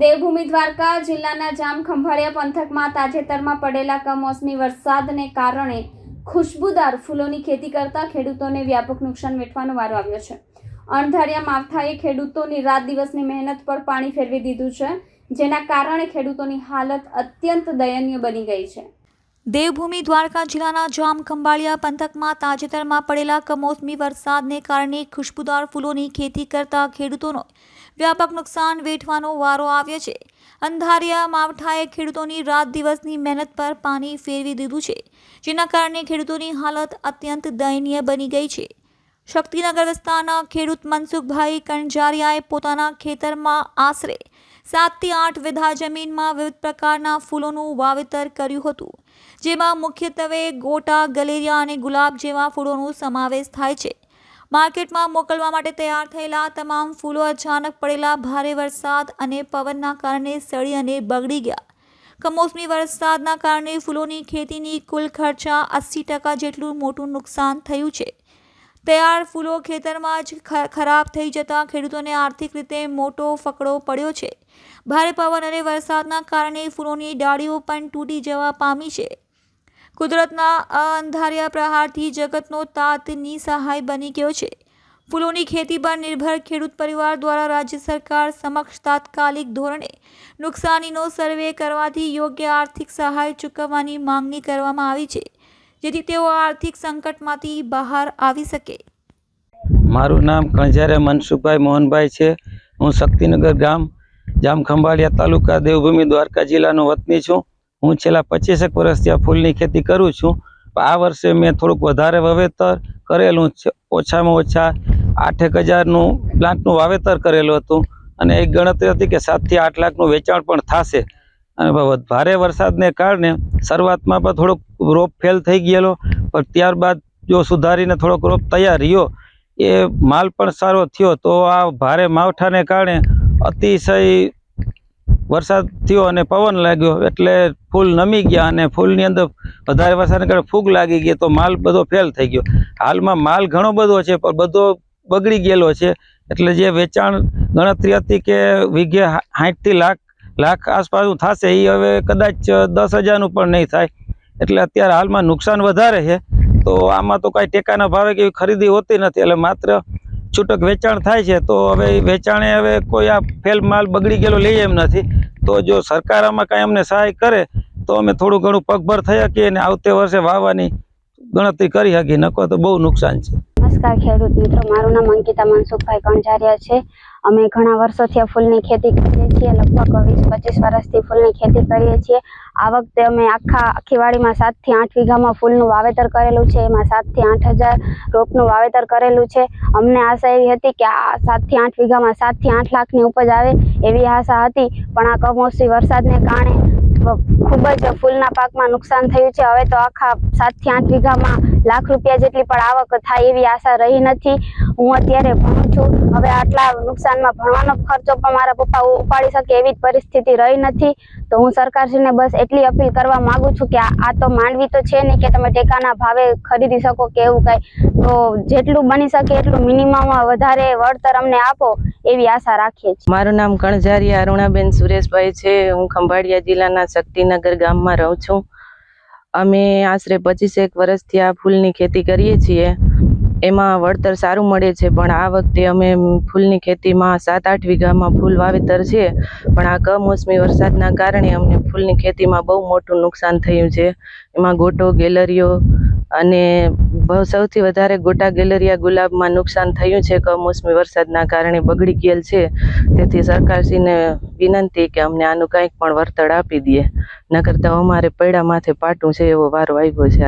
દેવભૂમિ દ્વારકા જિલ્લાના જામ ખંભાળિયા પંથકમાં તાજેતરમાં પડેલા કમોસમી વરસાદને કારણે ખુશ્બુદાર ફૂલોની ખેતી કરતા ખેડૂતોને વ્યાપક નુકસાન વેઠવાનો વારો આવ્યો છે. અણધાર્યા માવઠાએ ખેડૂતોની રાત દિવસની મહેનત પર પાણી ફેરવી દીધું છે, જેના કારણે ખેડૂતોની હાલત અત્યંત દયનીય બની ગઈ છે. દેવભૂમિ દ્વારકા જિલ્લાના જામ ખંભાળિયા પંથકમાં તાજેતરમાં પડેલા કમોસમી વરસાદને કારણે ખુશ્બુદાર ફૂલોની ખેતી કરતા ખેડૂતોનો વ્યાપક નુકસાન વેઠવાનો વારો આવ્યો છે. અંધારિયા માવઠાએ ખેડૂતોની રાત દિવસની મહેનત પર પાણી ફેરવી દીધું છે, જેના કારણે ખેડૂતોની હાલત અત્યંત દયનીય બની ગઈ છે. શક્તિનગર વિસ્તારના ખેડૂત મનસુખભાઈ કણજારિયાએ પોતાના ખેતરમાં આશરે સાતથી આઠ વીઘા જમીનમાં વિવિધ પ્રકારના ફૂલોનું વાવેતર કર્યું હતું, જેમાં મુખ્યત્વે ગોટા, ગલેરિયા અને ગુલાબ જેવા ફૂલોનો સમાવેશ થાય છે. માર્કેટમાં મોકલવા માટે તૈયાર થયેલા તમામ ફૂલો અચાનક પડેલા ભારે વરસાદ અને પવનના કારણે સડી અને બગડી ગયા. કમોસમી વરસાદના કારણે ફૂલોની ખેતીની કુલ ખર્ચા અસી ટકા જેટલું મોટું નુકસાન થયું છે. તૈયાર ફૂલો ખેતરમાં જ ખરાબ થઈ જતા ખેડૂતોને આર્થિક રીતે મોટો ફકડો પડ્યો છે. ભારે પવન અને વરસાદના કારણે ફૂલોની ડાળીઓ પણ તૂટી જવા પામી છે. કુદરતના અંધાર્યા પ્રહારથી જગતનો તાત નિસહાય બની ગયો છે. ફૂલોની ખેતી પર નિર્ભર ખેડૂત પરિવાર દ્વારા રાજ્ય સરકાર સમક્ષ તાત્કાલિક ધોરણે નુકસાનીનો સર્વે કરવાથી યોગ્ય આર્થિક સહાય ચૂકવવાની માંગણી કરવામાં આવી છે. જેથી તેઓ આર્થિક સંકટમાંથી બહાર આવી શકે. મારું નામ કણઝારિયા મનસુખભાઈ મોહનભાઈ છે. હું શક્તિનગર ગામ જામખંભાળિયા તાલુકા દેવભૂમિ દ્વારકા જિલ્લાનો વતની છું. હું છેલ્લા પચીસેક વર્ષથી આ ફૂલની ખેતી કરું છું. આ વર્ષે મેં થોડુંક વધારે વાવેતર કરેલું ઓછામાં ઓછા આઠેક હજારનું પ્લાન્ટનું વાવેતર કરેલું હતું અને એક ગણતરી હતી કે સાતથી આઠ લાખનું વેચાણ પણ થશે. અને ભારે વરસાદને કારણે શરૂઆતમાં પણ થોડોક રોપ ફેલ થઈ ગયેલો. પણ ત્યારબાદ જો સુધારીને થોડોક રોપ તૈયાર રહ્યો, એ માલ પણ સારો થયો. તો આ ભારે માવઠાને કારણે અતિશય વરસાદ થયો અને પવન લાગ્યો. એટલે ફૂલ નમી ગયા અને ફૂલની અંદર વધારે વરસાદને કારણે ફૂગ લાગી ગઈ તો માલ બધો ફેલ થઈ ગયો. હાલમાં માલ ઘણો બધો છે, પણ બધો બગડી ગયેલો છે. એટલે જે વેચાણ ગણતરી હતી કે વીઘે સાઠથી લાખ લાખ આસપાસનું થશે એ હવે કદાચ દસ હજારનું પણ નહીં થાય. એટલે અત્યારે હાલમાં નુકસાન વધારે છે. તો આમાં તો કાંઈ ટેકાના ભાવે કે ખરીદી હોતી નથી. એટલે માત્ર છૂટક વેચાણ થાય છે. તો હવે વેચાણે હવે કોઈ આ ફેલ માલ બગડી ગયેલો લઈએ એમ નથી. તો જો સરકાર આમાં કાંઈ અમને સહાય કરે, તો અમે થોડું ઘણું પગભર થઈ શકીએ અને આવતે વર્ષે વાવવાની ગણતરી કરી શકીએ. નકો તો બહુ નુકસાન છે. નમસ્કાર ખેડૂત મિત્રો, મારું નામ અંકિતા મનસુખભાઈ કણઝારિયા છે. અમે ઘણા વર્ષોથી આ ફૂલની ખેતી કરીએ છીએ, લગભગ વીસ પચીસ વર્ષથી ફૂલની ખેતી કરીએ છીએ. આ વખતે અમે આખા આખી વાડીમાં સાતથી આઠ વીઘામાં ફૂલનું વાવેતર કરેલું છે. એમાં સાતથી આઠ હજાર રોપનું વાવેતર કરેલું છે. અમને આશા એવી હતી કે આ સાતથી આઠ વીઘામાં સાતથી આઠ લાખની ઉપજ આવે એવી આશા હતી, પણ આ કમોસમી વરસાદને કારણે ખૂબ જ ફૂલના પાકમાં નુકસાન થયું છે. હવે તો આખા સાતથી આઠ વીઘામાં લાખ રૂપિયા જેટલી પણ આવક થાય એવી આશા રહી નથી. હું અત્યારે ભણું છું. હવે આટલા નુકસાનમાં ભણવાનો ખર્ચો પણ મારા પપ્પા ઉપાડી શકે એવી જ પરિસ્થિતિ રહી નથી. તો હું સરકારશ્રીને બસ એટલી અપીલ કરવા માંગુ છું કે આ તો માંડવી તો છે નહીં કે તમે ટેકાના ભાવે ખરીદી શકો કે એવું કાંઈ. તો જેટલું બની શકે એટલું મિનિમમ વધારે વળતર અમને આપો. એવી આશા રાખીએ છીએ. મારું નામ કણઝારિયા અરુણાબેન સુરેશભાઈ છે. હું ખંભાળિયા જિલ્લાના શક્તિનગર ગામમાં રહું છું. અમે આશરે પચીસેક વર્ષથી આ ફૂલની ખેતી કરીએ છીએ. એમાં વળતર સારું મળે છે, પણ આ વખતે અમે ફૂલની ખેતીમાં સાત આઠ વીઘામાં ફૂલ વાવેતર છે. પણ આ કમોસમી વરસાદના કારણે અમને ફૂલની ખેતીમાં બહુ મોટું નુકસાન થયું છે. એમાં ગોટો, ગેલરીઓ અને સૌથી વધારે ગોટા ગેલેરિયા ગુલાબમાં નુકસાન થયું છે કમોસમી વરસાદના કારણે બગડી ગયેલ છે. તેથી સરકારશ્રીને વિનંતી કે અમને આનું કંઈક પણ વળતર આપી દે. નકર તો અમારે પૈડા માથે પાટું છે એવો વારો આવ્યો છે